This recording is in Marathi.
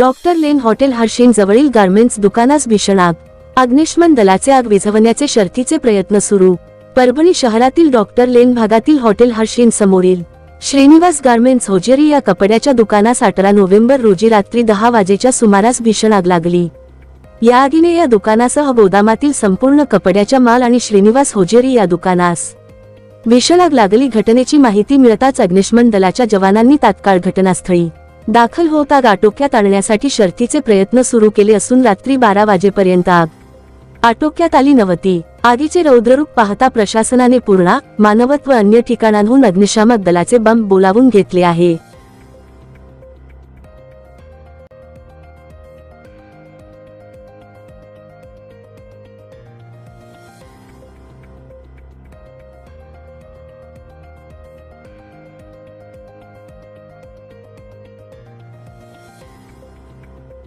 डॉक्टर लेन हॉटेल हर्षेन जवळील गार्मेंट्स दुकानास भीषण आग. अग्निशमन दलाचे आग विझवण्याचे शर्थीचे प्रयत्न सुरू. परभणी शहरातील डॉक्टर लेन भागातील हॉटेल हर्षेन समोरील. श्रीनिवास गार्मेंट्स होजेरी या कपड्याच्या दुकानास अठरा नोव्हेंबर रोजी रात्री दहा वाजेच्या सुमारास भीषण आग लागली. या आगीने या दुकानासह गोदामातील संपूर्ण कपड्याच्या माल आणि श्रीनिवास होजेरी या दुकानास भीषण आग लागली. घटनेची माहिती मिळताच अग्निशमन दलाच्या जवानांनी तात्काळ घटनास्थळी दाखल होत आग आटोक्यात आणण्यासाठी शर्थीचे प्रयत्न सुरू केले असून रात्री बारा वाजेपर्यंत आग. आटोक्यात आली नव्हती आगीचे रौद्ररूप पाहता प्रशासनाने पूर्णा मानवत व अन्य ठिकाणांहून अग्निशामक दलाचे बंब बोलावून घेतले आहे.